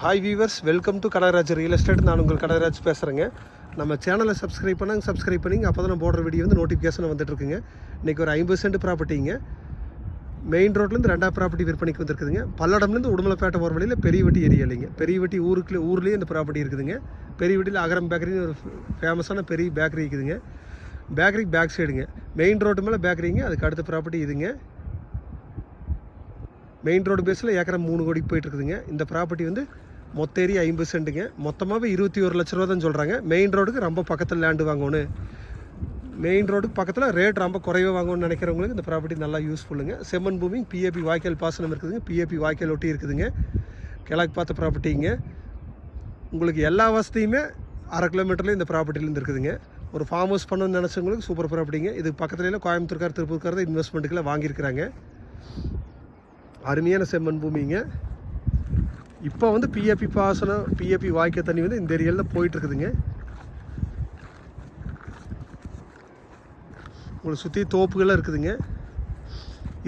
Hi viewers welcome to Kadagaraj real estate நான் உங்கள் கடகராஜ் பேசுகிறேங்க நம்ம சேனலை சப்ஸ்கிரைப் பண்ணாங்க சப்ஸ்கிரைப் பண்ணிங்க. அப்போ தான் போடுற வீடியோ வந்து நோட்டிஃபிகேஷன் வந்துட்டுருக்குங்க. இன்றைக்கி ஒரு ஐம்பது சென்ட் ப்ராப்பர்ட்டிங்க மெயின் ரோட்லேருந்து ரெண்டாம் ப்ராப்பர்ட்டி விற்பனைக்கு வந்திருக்குதுங்க. பல்லடம்லேருந்து உடுமலைப்பேட்டை போகிற வழியில் பெரியவட்டி ஏரியா இல்லைங்க பெரியவட்டி ஊருக்குள்ளே ஊர்லேயே இந்த ப்ராப்பர்ட்டி இருக்குதுங்க. பெரியவட்டியில் அகரம் பேக்கரின்னு ஒரு ஃபேமஸான பெரிய பேக்கரி இருக்குதுங்க. பேக்கரிக்கு பேக் சைடுங்க மெயின் ரோட்டு மேலே பேக்கரிங்க அதுக்கு அடுத்த ப்ராப்பர்ட்டி இதுங்க. மெயின் ரோடு பேஸில் ஏக்கரை மூணு கோடிக்கு போயிட்டு இருக்குதுங்க இந்த ப்ராப்பர்ட்டி வந்து மொத்த ஏரியா ஐம்பது சென்ட்டுங்க மொத்தமாகவே இருபத்தி ஒரு லட்ச ரூபா தான் சொல்கிறாங்க மெயின் ரோடுக்கு ரொம்ப பக்கத்தில் லேண்டு வாங்கணும் மெயின் ரோடுக்கு பக்கத்தில் ரேட் ரொம்ப குறைவாக வாங்கணும்னு நினைக்கிறவங்களுக்கு இந்த ப்ராப்பர்ட்டி நல்லா யூஸ்ஃபுல்லுங்க செம்மன் பூமி பிஏபி வாய்க்கால் பாசனம் இருக்குதுங்க. பிஏபி வாய்க்கால் ஒட்டி இருக்குதுங்க. கிழக்கு பார்த்த ப்ராப்பர்ட்டிங்க உங்களுக்கு எல்லா வசதியுமே அரை கிலோமீட்டர்லேயும் இந்த ப்ராப்பர்ட்டிலேருந்து இருக்குதுங்க. ஒரு ஃபார்ம் ஹவுஸ் பண்ணணும்னு நினச்சவங்களுக்கு சூப்பர் ப்ராப்பர்ட்டிங்க இது பக்கத்துலேயே கோயம்புத்தூர்கார் திருப்பூர்கார் இன்வெஸ்ட்மெண்ட்டுக்கெல்லாம் வாங்கியிருக்கிறாங்க. அருமையான செம்மண் பூமிங்க. இப்போ வந்து பிஏபி பாசனம் பிஏபி வாய்க்கால் தண்ணி வந்து இந்த ஏரியாவில் போயிட்டு இருக்குதுங்க உங்களை சுற்றி தோப்புகள்லாம் இருக்குதுங்க.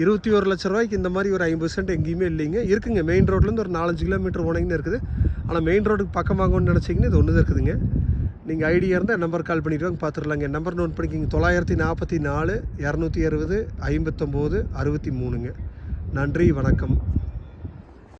இருபத்தி ஒரு லட்ச ரூபாய்க்கு இந்த மாதிரி ஒரு ஐம்பது சென்ட் எங்கேயுமே இல்லைங்க. இருக்குங்க. மெயின் ரோட்லேருந்து ஒரு நாலஞ்சு கிலோமீட்டர் போனீங்கன்னு இருக்குது. ஆனால் மெயின் ரோடுக்கு பக்கம் வாங்கணும்னு நினச்சிங்கன்னா இது ஒன்று தான் இருக்குதுங்க. நீங்கள் ஐடியா இருந்தால் நம்பர் கால் பண்ணிட்டு வாங்க பார்த்துடலாங்க நம்பர் நோட் பண்ணிக்கிங்க. தொள்ளாயிரத்தி நாற்பத்தி நாலு இரநூத்தி அறுபது ஐம்பத்தொம்போது அறுபத்தி மூணுங்க. நன்றி வணக்கம்.